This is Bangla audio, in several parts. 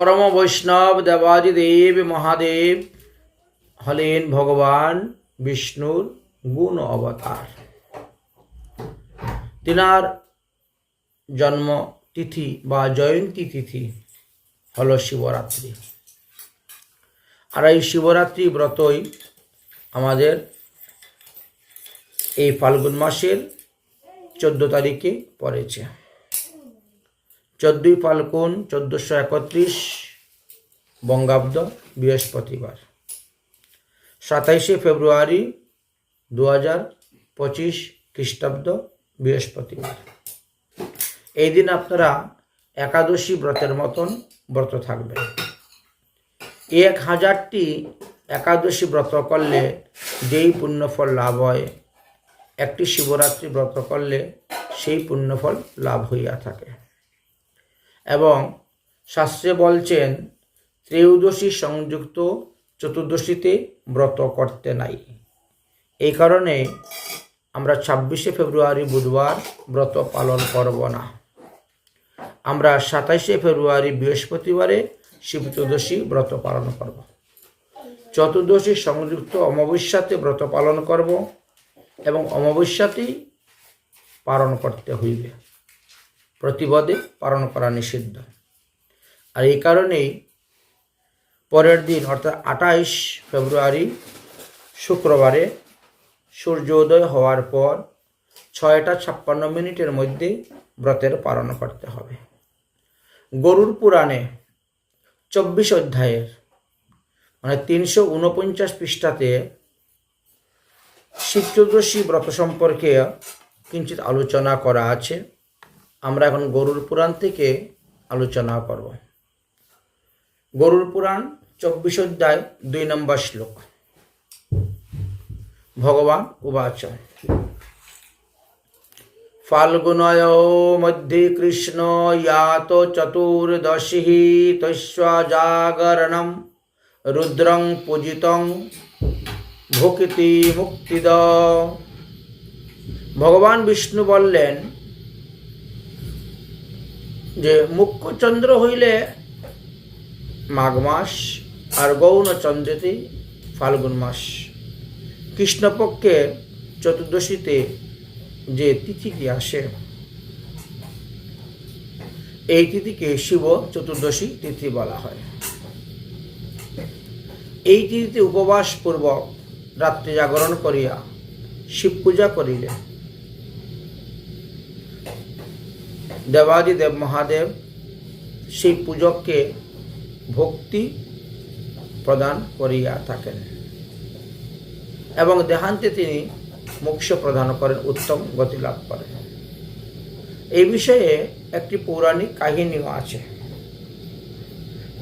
পরম বৈষ্ণব দেবাদিদেব মহাদেব হলেন ভগবান বিষ্ণুর গুণ অবতার। তিনার জন্ম তিথি বা জয়ন্তী তিথি হল শিবরাত্রি। আর এই শিবরাত্রি ব্রতই আমাদের এই ফাল্গুন মাসের চোদ্দ তারিখে পড়েছে। চোদ্দই ফাল্গুন চোদ্দোশো একত্রিশ বঙ্গাব্দ বৃহস্পতিবার। সাতাইশে ফেব্রুয়ারি দু হাজার পঁচিশ খ্রিস্টাব্দ বৃহস্পতিবার। এই দিন আপনারা একাদশী ব্রতের মতন ব্রত থাকবেন। এক হাজারটি একাদশী ব্রত করলে যেই পুণ্যফল লাভ হয়, একটি শিবরাত্রি ব্রত করলে সেই পুণ্যফল লাভ হইয়া থাকে। এবং শাস্ত্রে বলছেন, ত্রয়োদশী সংযুক্ত চতুর্দশীতে ব্রত করতে নাই। এই কারণে আমরা ছাব্বিশে ফেব্রুয়ারি বুধবার ব্রত পালন করব না। আমরা সাতাইশে ফেব্রুয়ারি বৃহস্পতিবারে শিব চতুর্দশী ব্রত পালন করব। চতুর্দশী সংযুক্ত অমাবস্যাতে ব্রত পালন করব এবং অমাবস্যাতেই পালন করতে হইবে। প্রতিবাদে পালন করা নিষিদ্ধ। আর এই কারণেই পরের দিন, অর্থাৎ আঠাইশ ফেব্রুয়ারি শুক্রবারে সূর্যোদয় হওয়ার পর ছয়টা ছাপ্পান্ন মিনিটের মধ্যে ব্রতের পালন করতে হবে। গরুর পুরাণে চব্বিশ অধ্যায়ের মানে তিনশো উনপঞ্চাশ পৃষ্ঠাতে শিব চতুর্দশী ব্রত সম্পর্কে কিঞ্চিত আলোচনা করা আছে। আমরা এখন গরুর পুরাণ থেকে আলোচনা করব। গরুর পুরাণ চব্বিশ অধ্যায় দুই নম্বর শ্লোক। ভগবান উবাচ। ফাল্গুনয় মধ্যে কৃষ্ণ ইয়াত চতুর্দশী তস্বাজাগরণম রুদ্রং পূজিতং ভুকিতি মুক্তিদ ভগবান বিষ্ণু বললেন যে মুখ্যচন্দ্র হইলে মাঘ মাস আর গৌণ গৌণচন্দ্রেতে ফাল্গুন মাস। কৃষ্ণপক্ষে চতুর্দশীতে যে তিথিটি আসে, এই তিথিকে শিব চতুর্দশী তিথি বলা হয়। এই তিথিতে উপবাস পূর্বক রাত্রি জাগরণ করিয়া শিব পূজা করিলে দেবাদিদেব মহাদেব সেই পূজককে ভক্তি প্রদান করিয়া থাকেন। এবং দেহান্তে তিনি মোক্ষ প্রদান করেন, উত্তম গতি লাভ করেন। এই বিষয়ে একটি পৌরাণিক কাহিনীও আছে।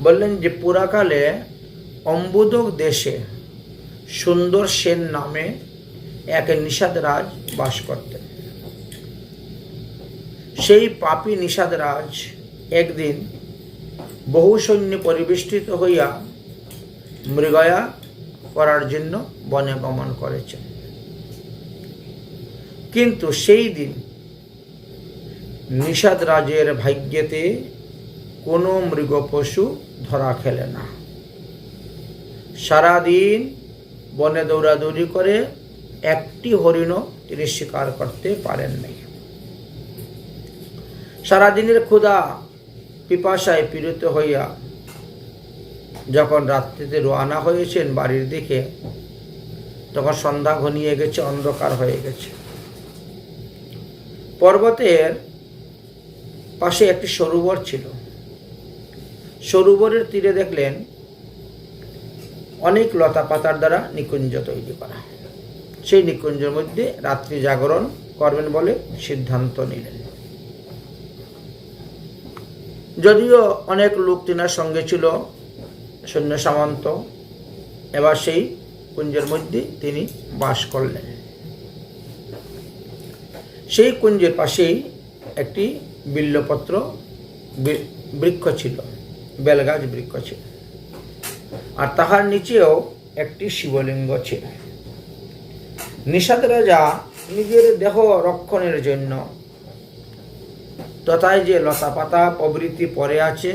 বললেন যে পুরাকালে অম্বুদক দেশে সুন্দর সেন নামে এক নিষাদ রাজ বাস করতেন। সেই পাপী নিষাদ রাজ একদিন বহু সৈন্য পরিবেষ্টিত হইয়া মৃগয়া করার জন্য বনে গমন করেছেন। কিন্তু সেই দিন নিষাদ রাজের ভাগ্যেতে কোনো মৃগ পশু ধরা খেলে না। সারাদিন বনে দৌড়াদৌড়ি করে একটি হরিণও তিনি শিকার করতে পারেন নাই। সারাদিনের ক্ষুধা, পিপাসায় পীড়িত হইয়া যখন রাত্রিতে রোয়ানা হয়েছেন বাড়ির দিকে, তখন সন্ধ্যা ঘনিয়ে গেছে, অন্ধকার হয়ে গেছে। পর্বতের পাশে একটি সরোবর ছিল। সরোবরের তীরে দেখলেন অনেক লতা পাতার দ্বারা নিকুঞ্জ তৈরি করা। সেই নিকুঞ্জের মধ্যে রাত্রি জাগরণ করবেন বলে সিদ্ধান্ত নিলেন। যদিও অনেক লোক তিনার সঙ্গে ছিল, সৈন্য সামন্ত। এবার সেই কুঞ্জের মধ্যে তিনি বাস করলেন। সেই কুঞ্জের পাশেই একটি বিল্লপত্র বৃক্ষ ছিল, বেলগাছ বৃক্ষ ছিল। আর তাহার নিচেও একটি শিবলিঙ্গ ছিল। নিষাদ রাজা নিজের দেহ রক্ষণের জন্য তথায় যে লতা পাতা পরে আছে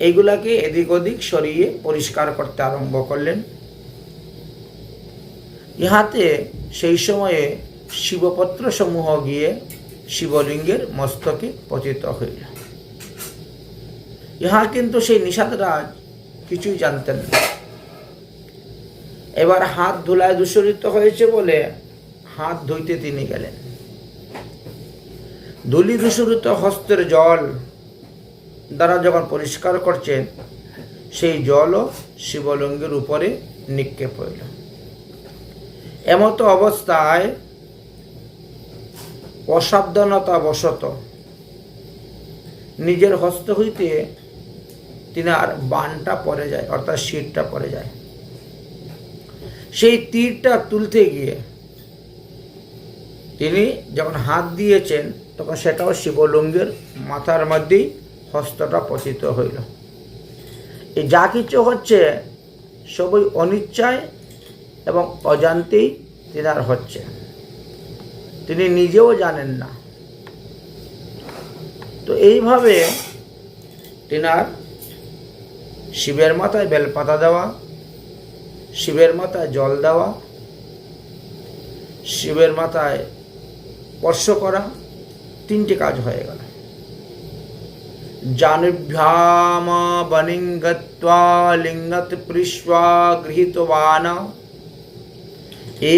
এইগুলাকে এদিক ওদিক সরিয়ে পরিষ্কার করতে আরম্ভ করলেন। ইহাতে সেই সময়ে শিবপত্র সমূহ গিয়ে শিবলিঙ্গের মস্তকে পতিত হইল। ইহা কিন্তু সেই নিষাদরাজ কিছুই জানতেন না। এবার হাত ধুলায় দূষরিত হয়েছে বলে হাত ধুইতে তিনি গেলেন। ধুলি দূষরিত হস্তের জল দ্বারা যখন পরিষ্কার করছেন, সেই জলও শিবলিঙ্গের উপরে নিক্ষেপ হইল। এমতো অবস্থায় অসাবধানতা বশত নিজের হস্ত হইতে তিনি আর বানটা পড়ে যায়, অর্থাৎ শিরটা পড়ে যায়। সেই তীরটা তুলতে গিয়ে তিনি যখন হাত দিয়েছেন তখন সেটাও শিবলিঙ্গের মাথার মধ্যেই হস্তটা পতিত হইল। এই যা কিছু হচ্ছে, সবই অনিচ্ছায় এবং অজান্তেই তেনার হচ্ছে। তিনি নিজেও জানেন না। তো এইভাবে তেনার শিবের মাথায় বেলপাতা দেওয়া, শিবের মাথায় জল দেওয়া, শিবের মাথায় স্পর্শ করা তিনটি কাজ হয়ে গেল। জানুভ্যাম বনিঙ্গত্বা লিঙ্গত পৃষ্বা গৃহীতবান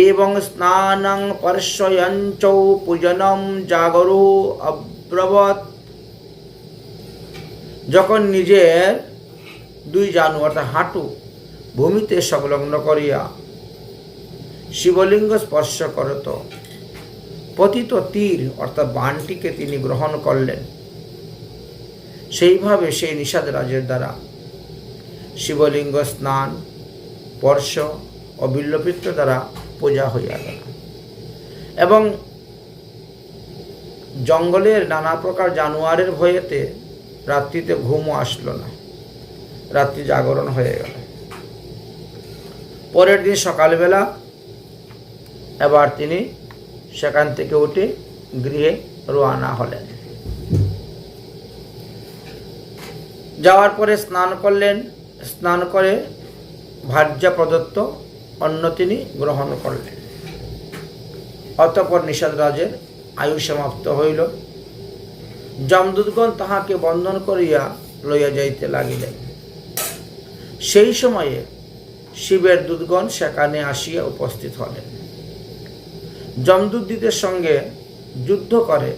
এবং স্নানং পর্শয়ঞ্চৌ পূজনম জাগরো অব্রবৎ। যখন নিজের দুই জানু অর্থাৎ হাঁটু ভূমিতে সংলগ্ন করিয়া শিবলিঙ্গ স্পর্শ করত পতিত তীর অর্থাৎ বানটিকে তিনি গ্রহণ করলেন। সেইভাবে সেই নিষাদ রাজের দ্বারা শিবলিঙ্গ স্নান, স্পর্শ ও বিল্লপিত্র দ্বারা পূজা হইয়া গেল। এবং জঙ্গলের নানা প্রকার জানোয়ারের ভয়েতে রাত্রিতে ঘুমও আসলো না। রাত্রি জাগরণ হয়ে গেল। পরের দিন সকালবেলা এবার তিনি সেখান থেকে উঠে গৃহে রোয়ানা হলেন। যাওয়ার পরে স্নান করলেন। স্নান করে ভার্যা প্রদত্ত অন্ন তিনি গ্রহণ করলেন। অতঃপর নিষাদ রাজের আয়ু সমাপ্ত হইল। যমদূতগণ তাহাকে বন্ধন করিয়া লইয়া যাইতে লাগিলেন। সেই সময়ে শিবের দূতগণ সেখানে আসিয়া উপস্থিত হলেন। যমদূতদের সঙ্গে যুদ্ধ করে,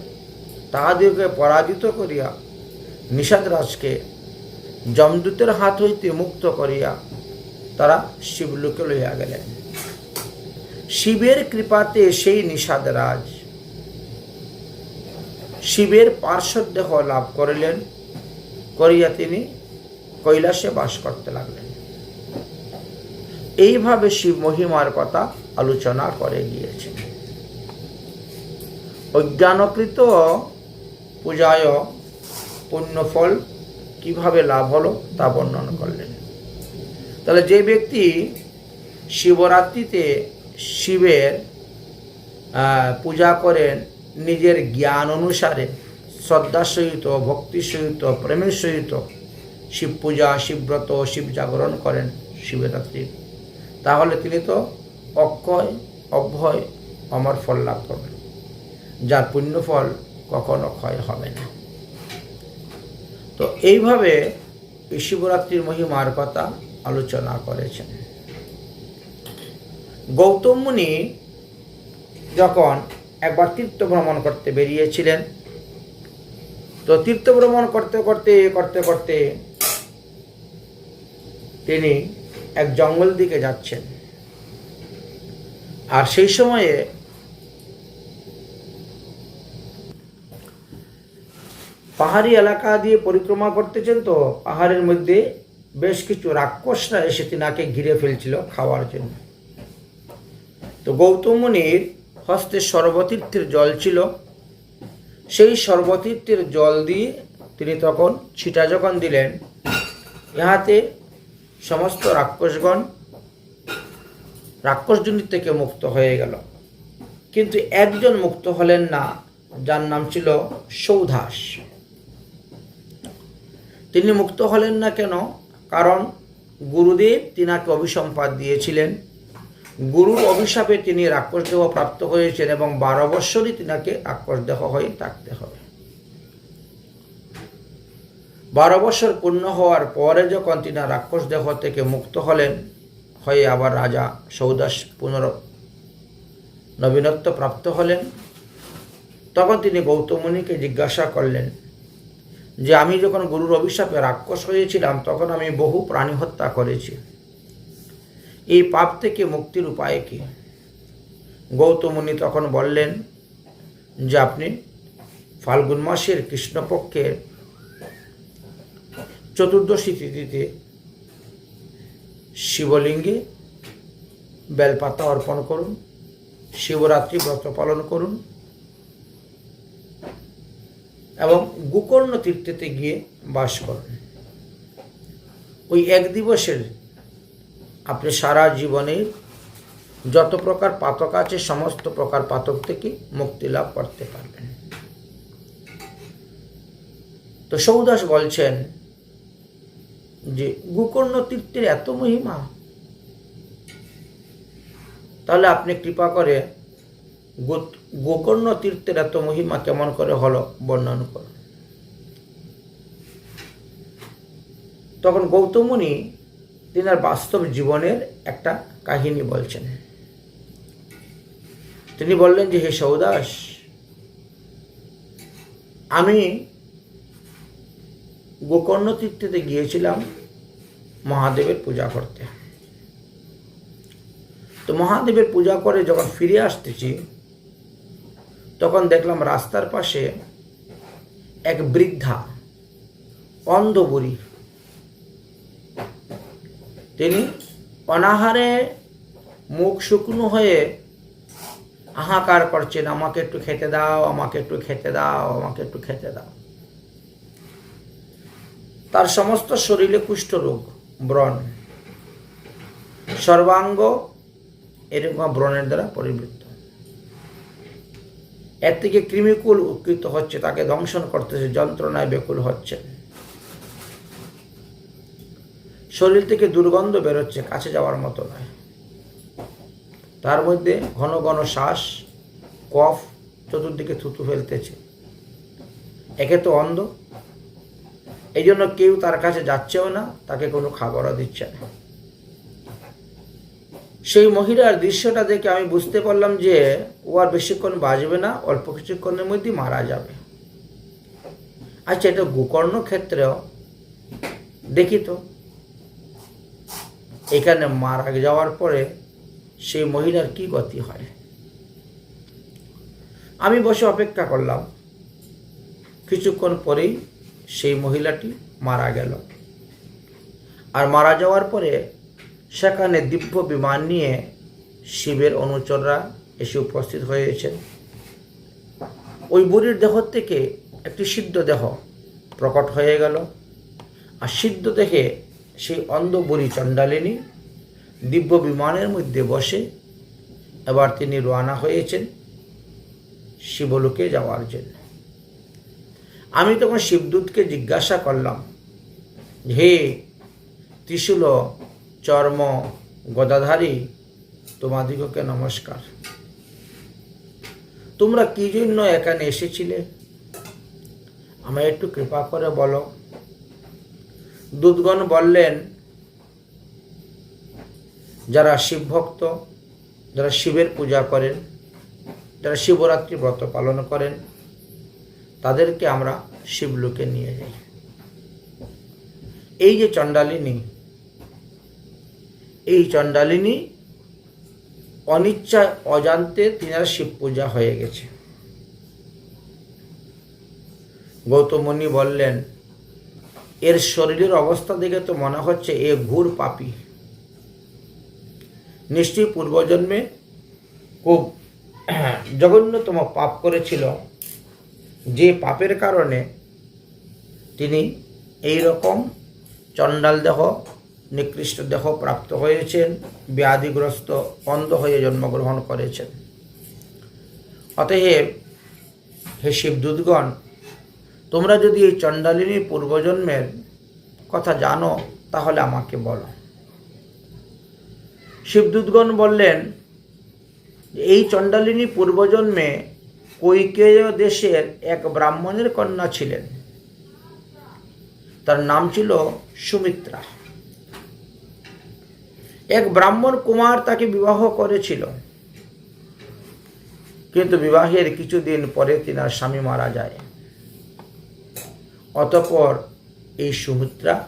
তাহাদিগকে পরাজিত করিয়া নিষাদরাজকে যমদূতের হাত হইতে মুক্ত করিয়া তারা শিবলোকে লইয়া গেলেন। শিবের কৃপাতে সেই নিষাদরাজ শিবের পার্শ্বদেহ লাভ করিলেন, করিয়া তিনি কৈলাসে বাস করতে লাগলেন। এইভাবে শিব মহিমার কথা আলোচনা করে গিয়েছেন। অজ্ঞানকৃত পূজায় পুণ্যফল কীভাবে লাভ হলো তা বর্ণনা করলেন। তাহলে যে ব্যক্তি শিবরাত্রিতে শিবের পূজা করেন, নিজের জ্ঞান অনুসারে শ্রদ্ধার সহিত, ভক্তির সহিত, প্রেমের সহিত শিব পূজা শিবব্রত শিব জাগরণ করেন শিবরাত্রি, তাহলে তিনি তো অক্ষয়, অভয়, অমর ফল লাভ করবেন। যার পুণ্যফল কখনো ক্ষয় হবে না। তো এইভাবে শিবরাত্রির মহিমার কথা আলোচনা করেছেন। গৌতম মুনি যখন একবার তীর্থ ভ্রমণ করতে বেরিয়েছিলেন, তো তীর্থ ভ্রমণ করতে করতে করতে করতে তিনি এক জঙ্গল দিকে যাচ্ছেন। আর সেই সময়ে পাহাড়ি এলাকা দিয়ে পরিক্রমা করতেছেন তো, পাহাড়ের মধ্যে বেশ কিছু রাক্ষসরা এসে তিনাকে ঘিরে ফেলছিল খাওয়ার জন্য। তো গৌতম মুনির হস্তে সর্বতীর্থের জল ছিল। সেই সর্বতীর্থের জল দিয়ে তিনি তখন ছিটা যখন দিলেন, ইহাতে সমস্ত রাক্ষসগণ রাক্ষসজনিত থেকে মুক্ত হয়ে গেল। কিন্তু একজন মুক্ত হলেন না, যার নাম ছিল সৌধাস। তিনি মুক্ত হলেন না কেন? কারণ গুরুদেব তিনাকে অভিসম্পাদ দিয়েছিলেন। গুরুর অভিশাপে তিনি রাক্ষস দেহ প্রাপ্ত হয়েছেন এবং বারো বৎসরই তিনাকে রাক্ষস দেহ হয়ে থাকতে হবে। বারো বছর পূর্ণ হওয়ার পরে যখন তিনি রাক্ষস দেহ থেকে মুক্ত হলেন, হয়ে আবার রাজা সৌদাস পুনর নবীনত্ব প্রাপ্ত হলেন। তখন তিনি গৌতমণিকে জিজ্ঞাসা করলেন যে আমি যখন গুরুর অভিশাপে রাক্ষস হয়েছিলাম, তখন আমি বহু প্রাণী হত্যা করেছি। এই পাপ থেকে মুক্তির উপায় কি? গৌতমুনি তখন বললেন যে আপনি ফাল্গুন মাসের কৃষ্ণপক্ষের চতুর্দশী তিথিতে শিবলিঙ্গে বেলপাতা অর্পণ করুন, শিবরাত্রি ব্রত পালন করুন এবং গোকর্ণ তীর্থেতে গিয়ে বাস করুন। ওই এক দিবসের আপনি সারা জীবনের যত প্রকার পাতক আছে, সমস্ত প্রকার পাতক থেকে মুক্তি লাভ করতে পারবেন। তো সৌদাস বলছেন যে, গোকর্ণ তীর্থের এত মহিমা। তাহলে আপনি কৃপা করে গোকর্ণ তীর্থের এত মহিমা কেমন করে হলো বর্ণন করুন তখন গৌতমুনি তিনার বাস্তব জীবনের একটা কাহিনী বলছেন। তিনি বললেন যে, হে সৌদাস, আমি গোকর্ণ তীর্থেতে গিয়েছিলাম মহাদেবের পূজা করতে। তো মহাদেবের পূজা করে যখন ফিরে আসতেছি তখন দেখলাম রাস্তার পাশে এক বৃদ্ধা অন্ধ বুড়ি তিনি অনাহারে মুখ শুকনো হয়ে হাহাকার করছেন, আমাকে একটু খেতে দাও, আমাকে একটু খেতে দাও, আমাকে একটু খেতে দাও। তার সমস্ত শরীরে কুষ্ঠরোগ ব্রণ। সর্বাঙ্গ এরকম ব্রণের দ্বারা পরিবৃত্ত। এর থেকে কৃমিকুল উৎকৃত হচ্ছে, তাকে দংশন করতেছে যন্ত্রণায় বেকুল হচ্ছে। শরীর থেকে দুর্গন্ধ বেরোচ্ছে, কাছে যাওয়ার মতো নয়। তার মধ্যে ঘন ঘন শ্বাস, কফ চতুর্দিকে থুতু ফেলতেছে। একে তো অন্ধ। এই জন্য কেউ তার কাছে যাচ্ছেও না, তাকে কোনো খাবারও দিচ্ছে না। সেই মহিলার দৃশ্যটা দেখে আমি বুঝতে পারলাম যে ও আর বেশিক্ষণ বাঁচবে না, অল্প কিছুক্ষণের মধ্যেই মারা যাবে। আচ্ছা এটা গোকর্ণ ক্ষেত্রেও দেখি তো। এখানে মারা যাওয়ার পরে সেই মহিলার কি গতি হয়? আমি বসে অপেক্ষা করলাম। কিছুক্ষণ পরেই সেই মহিলাটি মারা গেল। আর মারা যাওয়ার পরে সেখানে দিব্য বিমান নিয়ে শিবের অনুচররা এসে উপস্থিত হয়েছেন ওই বুড়ির দেহ থেকে একটি সিদ্ধ দেহ প্রকট হয়ে গেল। আর সিদ্ধ দেখে সেই অন্ধ বুড়ি চণ্ডালিনী দিব্য বিমানের মধ্যে বসে এবার তিনি রওনা হয়েছেন শিবলোকে যাওয়ার জন্য। আমি তখন শিবদূতকে জিজ্ঞাসা করলাম, হে ত্রিশূল চর্ম গদাধারী, তোমাদিগকে নমস্কার। তোমরা কি জন্য এখানে এসেছিলে? আমায় একটু কৃপা করে বলো। দুধগণ বললেন, যারা শিব ভক্ত, যারা শিবের পূজা করেন, যারা শিবরাত্রি ব্রত পালন করেন, তাদেরকে আমরা শিবলোকে নিয়ে যাই। এই যে চণ্ডালিনী এই চণ্ডালিনী অনিচ্ছায় অজান্তে তিনার শিব পূজা হয়ে গেছে। গৌতমণি বললেন, এর শরীরের অবস্থা দেখে তো মনে হচ্ছে এ ঘুর পাপি। নিশ্চয়ই পূর্বজন্মে খুব জঘন্যতম পাপ করেছিল। যে পাপের কারণে তিনি এই রকম চণ্ডাল দেহ নিকৃষ্ট দেহ প্রাপ্ত হয়েছেন, ব্যাধিগ্রস্ত, অন্ধ হয়ে জন্মগ্রহণ করেছেন। অতএব, হে শিবদূতগণ, তোমরা যদি এই চণ্ডালিনীর পূর্বজন্মের কথা জানো, তাহলে আমাকে বলো। শিবদূতগণ বললেন, এই চণ্ডালিনী পূর্বজন্মে কৈকেয় দেশের এক ব্রাহ্মণের কন্যা ছিলেন। তার নাম ছিল সুমিত্রা। এক ব্রাহ্মণ কুমার তাকে বিবাহ করেছিল। কিন্তু বিবাহের কিছুদিন পরে তিনার স্বামী মারা যায়। অতপর এই সুমিত্রা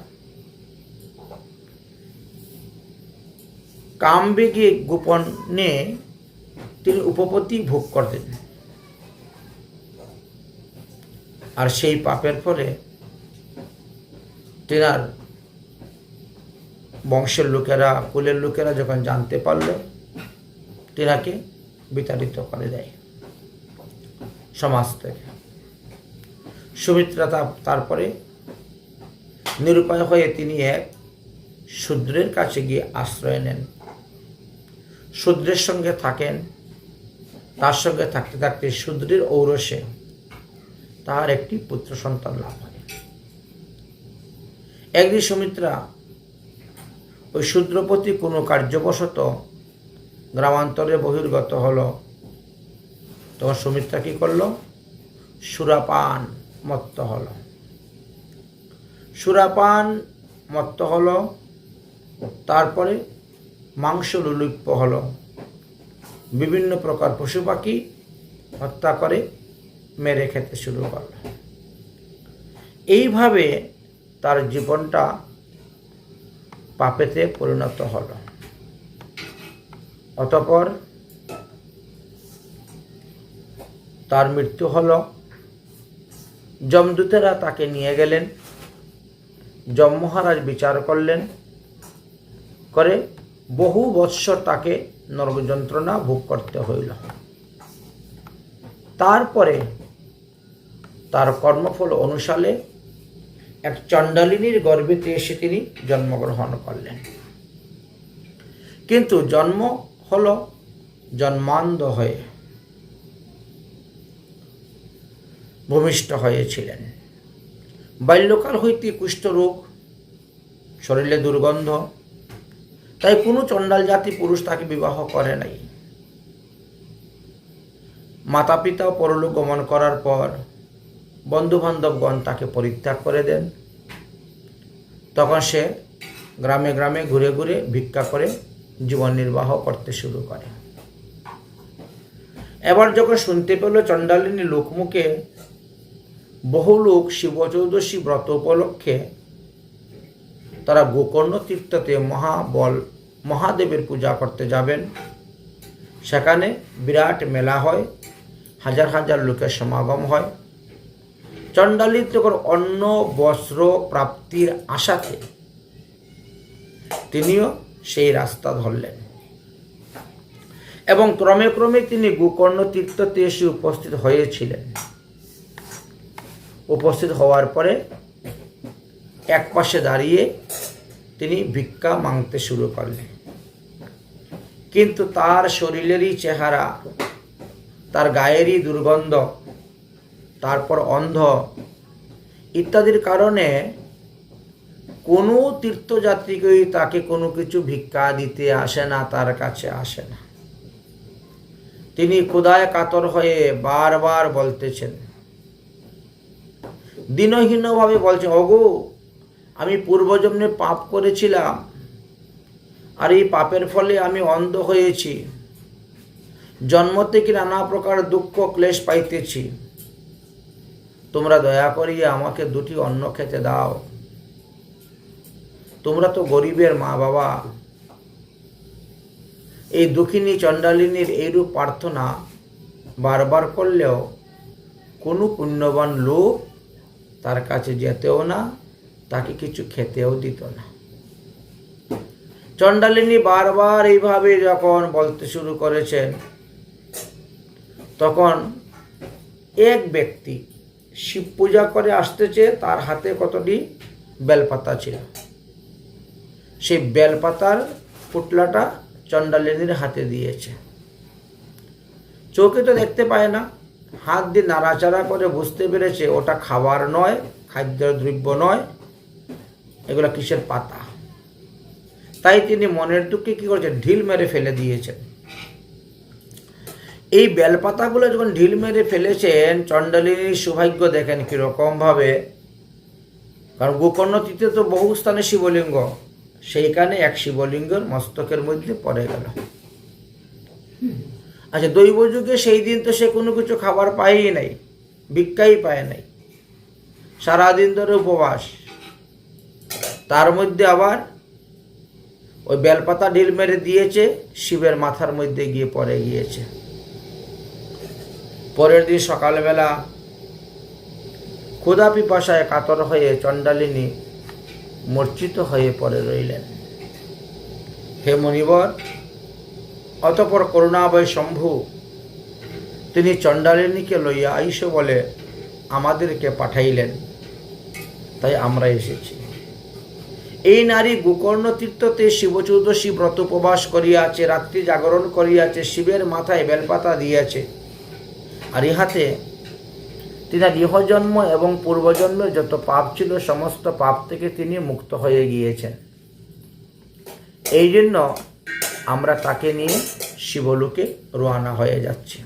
কামবেগে গোপনে তিনি উপপত্তি ভোগ করতেন। আর সেই পাপের ফলে তেনার বংশের লোকেরা, কুলের লোকেরা যখন জানতে পারল তেনাকে বিতাড়িত করে দেয় সমাজ থেকে। সুমিত্রা তারপরে নিরুপায় হয়ে তিনি এক শূদ্রের কাছে গিয়ে আশ্রয় নেন। শূদ্রের সঙ্গে থাকেন, তার সঙ্গে থাকতে থাকতে শূদ্রের ঔরসে তার একটি পুত্র সন্তান লাভ হয়। একদিন সুমিত্রা ওই শূদ্রপতি কোনো কার্যবশত গ্রামান্তরে বহির্গত হলো। তখন সুমিত্রা কি করল? সুরাপান মত্ত হলো। সুরাপান মত্ত হলো, তারপরে মাংস লুলুপ্য হলো। বিভিন্ন প্রকার পশু পাখি হত্যা করে মেরে খেতে শুরু করল। এইভাবে তার জীবনটা পাপেতে পরিণত হল। অতপর তার মৃত্যু হল। যমদূতেরা তাকে নিয়ে গেলেন। যম মহারাজ বিচার করলেন। করে বহু বৎসর তাকে নরক যন্ত্রণা ভোগ করতে হইল। তারপরে তার কর্মফল অনুসারে এক চণ্ডালিনীর গর্ভেতে এসে তিনি জন্মগ্রহণ করলেন। কিন্তু জন্ম হল জন্মান্ধ হয়ে ভূমিষ্ঠ হয়েছিলেন। বাল্যকাল হইতে কুষ্ঠরোগ শরীরে দুর্গন্ধ, তাই কোনো চণ্ডাল জাতি পুরুষ তাকে বিবাহ করে নাই। মাতা পিতা পরলোক গমন করার পর বন্ধু বান্ধবগণ তাকে পরিত্যাগ করে দেন। তখন সে গ্রামে গ্রামে ঘুরে ঘুরে ভিক্ষা করে জীবন নির্বাহ করতে শুরু করে। এবার যখন শুনতে পেল চণ্ডালিনী লোকমুখে বহু লোক শিব চৌদশী ব্রত উপলক্ষে তারা গোকর্ণ তীর্থতে মহাবল, মহাদেবের পূজা করতে যাবেন। সেখানে বিরাট মেলা হয়, হাজার হাজার লোকের সমাগম হয়। চণ্ডালী তখন অন্ন বস্ত্র প্রাপ্তির আশাতে তিনিও সেই রাস্তা ধরলেন। এবং ক্রমে ক্রমে তিনি গোকর্ণ তীর্থতে এসে উপস্থিত হয়েছিলেন। উপস্থিত হওয়ার পরে এক পাশে দাঁড়িয়ে তিনি ভিক্ষা মাংতে শুরু করলেন। কিন্তু তার শরীরেরই চেহারা, তার গায়েরই দুর্গন্ধ তারপর অন্ধ। ইত্যাদির কারণে কোনো তীর্থযাত্রীকেই তাকে কোনো কিছু ভিক্ষা দিতে আসে না, তার কাছে আসে না। তিনি ক্ষুদায় কাতর হয়ে বারবার বলতেছেন, দিনহীনভাবে বলছে অগো আমি পূর্বজন্মে পাপ করেছিলাম আর এই পাপের ফলে আমি অন্ধ হয়েছি। জন্ম থেকে নানা প্রকার দুঃখ, ক্লেশ পাইতেছি। তোমরা দয়া করিয়ে আমাকে দুটি অন্ন খেতে দাও। তোমরা তো গরিবের মা বাবা এই দুঃখিনী চণ্ডালিনীর এইরূপ প্রার্থনা বারবার করলেও কোনো পুণ্যবান লোক তার কাছে যেতেও না, তাকে কিছু খেতেও দিত না। চণ্ডালিনী বারবার এইভাবে যখন বলতে শুরু করেছেন, তখন এক ব্যক্তি শিব পূজা করে আসতেছে, তার হাতে কতটি বেলপাতা ছিল। সেই বেলপাতার পুটলাটা চণ্ডালিনীর হাতে দিয়েছে। চোখে তো দেখতে পায় না। হাত দিয়ে নাড়াচাড়া করে বুঝতে পেরেছে, ওটা খাবার নয় খাদ্য দ্রব্য নয়, এগুলো কিসের পাতা? তাই তিনি মনের দুঃখে কি করেছেন? ঢিল মেরে ফেলে দিয়েছেন। এই বেলপাতাগুলো যখন ঢিল মেরে ফেলেছেন চণ্ডালিনীর সৌভাগ্য দেখেন কীরকম ভাবে। কারণ গোকর্ণ তীর্থে তো বহু স্থানে শিবলিঙ্গ, সেইখানে এক শিবলিঙ্গের মস্তকের মধ্যে পড়ে গেল। আচ্ছা দৈব যুগে সেই দিন তো সে কোনো কিছু খাবার পায়ই নাই, ভিক্ষাই পায় নাই। সারাদিন ধরে উপবাস। তার মধ্যে আবার ওই বেলপাতা ঢিল মেরে দিয়েছে, শিবের মাথার মধ্যে গিয়ে পড়ে গিয়েছে। পরের দিন সকালবেলা ক্ষুধা পিপাসায় কাতর হয়ে চণ্ডালিনী মর্চিত হয়ে পড়ে রইলেন। হে মণিবর অতপর করুণাবয় শম্ভু, তিনি চণ্ডালিনীকে লইয়া আইস বলে আমাদেরকে পাঠাইলেন। তাই আমরা এসেছি। এই নারী গোকর্ণ তীর্থতে শিব চৌদশী ব্রত উপবাস করিয়াছে, রাত্রি জাগরণ করিয়াছে, শিবের মাথায় বেলপাতা দিয়াছে। আর ইহাতে তিনার ইহজন্ম এবং পূর্বজন্মের যত পাপ ছিল সমস্ত পাপ থেকে তিনি মুক্ত হয়ে গিয়েছেন। এই জন্য আমরা তাকে নিয়ে শিবলুকে রোয়ানা হয়ে যাচ্ছি।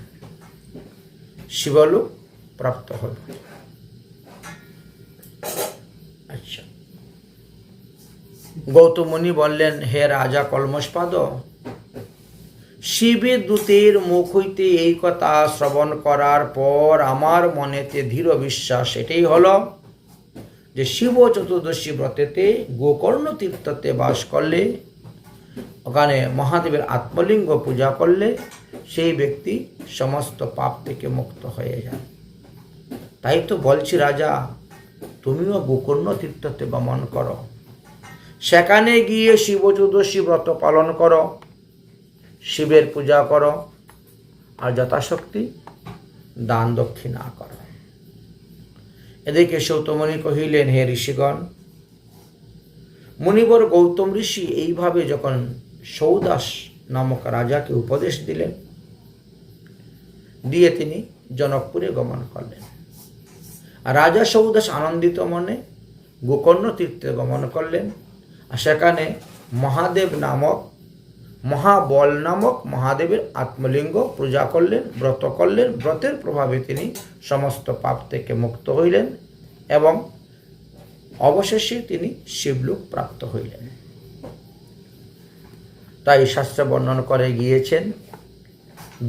শিবলোক প্রাপ্ত হল। আচ্ছা। গৌতমণি বললেন, হে রাজা কলমসপাদ শিবের দূতের মুখ হইতে এই কথা শ্রবণ করার পর আমার মনেতে দৃঢ় বিশ্বাস এটাই হলো যে শিব চতুর্দশী ব্রতেতে গোকর্ণ তীর্থতে বাস করলে, ওখানে মহাদেবের আত্মলিঙ্গ পূজা করলে সেই ব্যক্তি সমস্ত পাপ থেকে মুক্ত হয়ে যায়। তাই তো বলছি রাজা, তুমিও গোকর্ণ তীর্থতে গমন করো। সেখানে গিয়ে শিব চতুর্দশী ব্রত পালন করো। শিবের পূজা করো আর যথাশক্তি দান দক্ষিণা করো। এদিকে সৌতমণি কহিলেন, হে ঋষিগণ, মুনিবর গৌতম ঋষি এইভাবে যখন সৌদাস নামক রাজাকে উপদেশ দিলেন, দিয়ে তিনি জনকপুরে গমন করলেন। রাজা সৌদাস আনন্দিত মনে গোকর্ণ তীর্থে গমন করলেন আর সেখানে মহাদেব নামক মহাবল নামক মহাদেবের আত্মলিঙ্গ পূজা করলেন, ব্রত করলেন, ব্রতের প্রভাবে তিনি সমস্ত পাপ থেকে মুক্ত হইলেন এবং অবশেষে তিনি শিবলোক প্রাপ্ত হইলেন। তাই শাস্ত্র বর্ণন করে গিয়েছেন,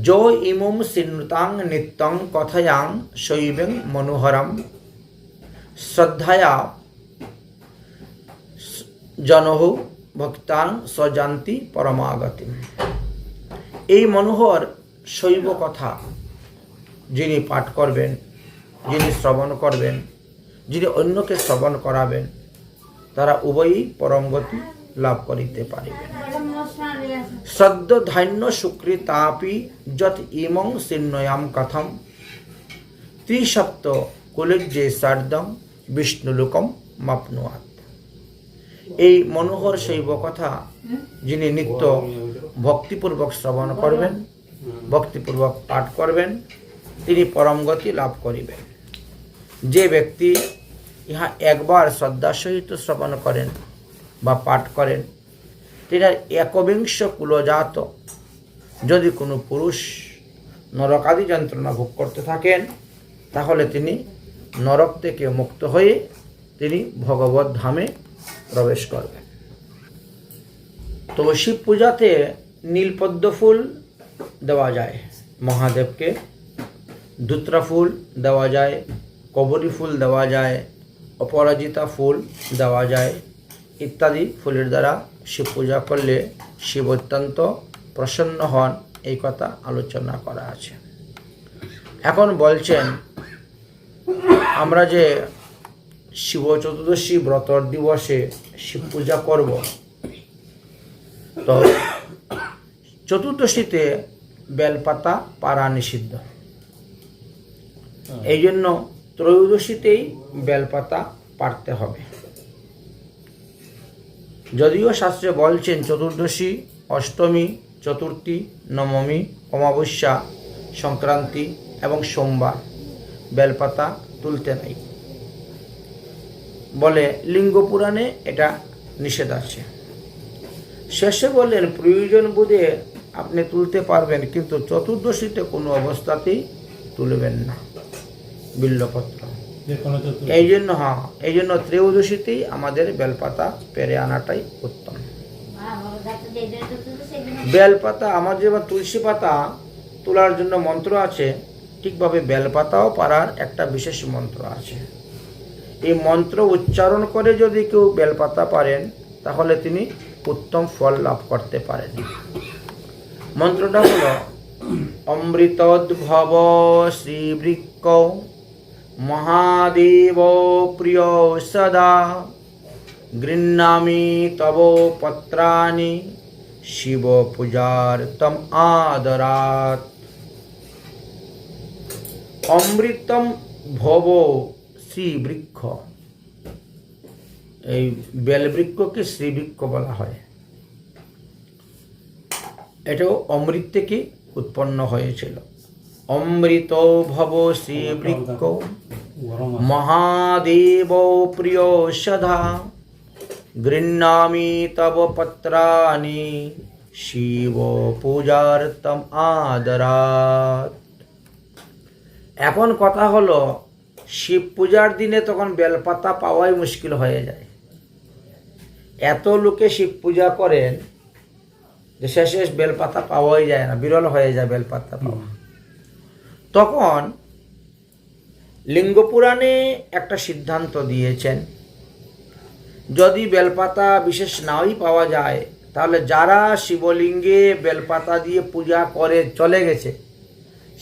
যো ইমুম সিন্নতাং নিত্যং কথায়াং শৈবেং মনোহরম শ্রদ্ধায়া জনহু ভক্তাং সজান্তি পরমাগতি এই মনোহর শৈব কথা যিনি পাঠ করবেন, যিনি শ্রবণ করবেন, যিনি অন্যকে শ্রবণ করাবেন, তারা উভয়ই পরমগতি লাভ করিতে পারিবেন। সদ্য ধান্য সুকৃতাপি যত ইমং সিন্নয়াম কথম, ত্রিসপ্ত কুলিজ্জে সার্দম বিষ্ণুলোকম মাপনুয়াত। এই মনোহর শৈব কথা যিনি নিত্য ভক্তিপূর্বক শ্রবণ করবেন, ভক্তিপূর্বক পাঠ করবেন, তিনি পরমগতি লাভ করিবেন। যে ব্যক্তি ইহা একবার শ্রদ্ধার সহিত শ্রবণ করেন বা পাঠ করেন তিনার একবিংশ কুলজাত। যদি কোনো পুরুষ নরকাদি যন্ত্রণা ভোগ করতে থাকেন, তাহলে তিনি নরক থেকে মুক্ত হয়ে তিনি ভগবত ধামে প্রবেশ করবেন তো শিব পূজাতে নীলপদ্ম ফুল দেওয়া যায়, মহাদেবকে। ধুত্রা ফুল দেওয়া যায়, কবরী ফুল দেওয়া যায়, অপরাজিতা ফুল দেওয়া যায় ইত্যাদি ফুলের দ্বারা শিব পূজা করলে শিব অত্যন্ত প্রসন্ন হন, এই কথা আলোচনা করা আছে। এখন বলছেন, আমরা যে শিব চতুর্দশী ব্রতর দিবসে শিব পূজা করব। তো চতুর্দশীতে বেলপাতা পাড়া নিষিদ্ধ। এই জন্য ত্রয়োদশীতেই বেলপাতা পারতে হবে। যদিও শাস্ত্রে বলছেন চতুর্দশী অষ্টমী চতুর্থী নবমী অমাবস্যা সংক্রান্তি এবং সোমবার বেলপাতা তুলতে নাই। বলে লিঙ্গ পুরাণে এটা নিষেধ আছে। শেষে বললেন প্রয়োজন বোধে আপনি তুলতে পারবেন কিন্তু চতুর্দশীতে কোনো অবস্থাতেই তুলবেন না বিল্লপত্র। এই জন্য হ্যাঁ এই জন্য ত্রয়োদশীতেই আমাদের বেলপাতা পেরে আনাটাই উত্তম। বেলপাতা আমার যেমন তুলসী পাতা তোলার জন্য মন্ত্র আছে ঠিকভাবে বেলপাতাও পারার একটা বিশেষ মন্ত্র আছে। এই মন্ত্র উচ্চারণ করে যদি কেউ বেলপাতা পারেন, তাহলে তিনি উত্তম ফল লাভ করতে পারেন। মন্ত্রটা হলো, অমৃতোদ্ভব শ্রীবৃক্ষ, মহাদেব প্রিয় সদা, গৃহ্ণামি তব পত্রাণি, শিব পূজার তম আদরাত। অমৃতম ভব শ্রীবৃক্ষ। এই বেলবৃক্ষকে শ্রীবৃক্ষ বলা হয়। এটাও অমৃত থেকে উৎপন্ন হয়েছিল? অমৃত ভব শ্রীবৃক্ষ। মহাদেব প্রিয় সদা, গৃহ্ণামি তব পত্রাণি, শিব পূজার্থম আদরাত। এখন কথা হলো শিব পূজার দিনে তখন বেলপাতা পাওয়াই মুশকিল হয়ে যায়। এত লোকে শিব পূজা করেন যে শেষে বেলপাতা পাওয়াই যায় না বিরল হয়ে যায় বেলপাতা পাওয়া। তখন লিঙ্গ পুরাণে একটা সিদ্ধান্ত দিয়েছেন যদি বেলপাতা বিশেষ নাওই পাওয়া যায় তাহলে যারা শিবলিঙ্গে বেলপাতা দিয়ে পূজা করে চলে গেছে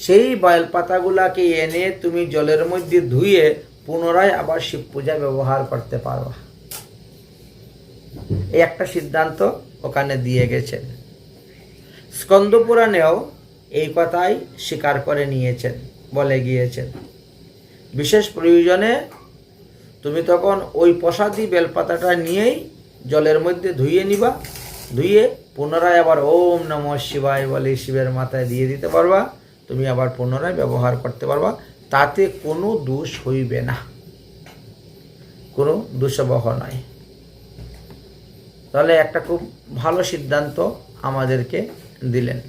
সেই বেলপাতাগুলাকে এনে তুমি জলের মধ্যে ধুয়ে পুনরায় আবার শিব পূজা ব্যবহার করতে পারো এই একটা সিদ্ধান্ত ওখানে দিয়ে গেছেন। স্কন্দ পুরাণেও এই কথাই স্বীকার করে নিয়েছেন, বলে গিয়েছেন। বিশেষ প্রয়োজনে তুমি তখন ওই প্রসাদী বেলপাতাটা নিয়েই জলের মধ্যে ধুয়ে নিবা, ধুয়ে পুনরায় আবার ওম নম শিবায় বলে শিবের মাথায় দিয়ে দিতে পারবা। তুমি আবার পুনরায় ব্যবহার করতে পারবা, তাতে কোনো দোষ হইবে না। কোনো দুঃসবহ নয়। তাহলে একটা খুব ভালো সিদ্ধান্ত আমাদেরকে দিলেন।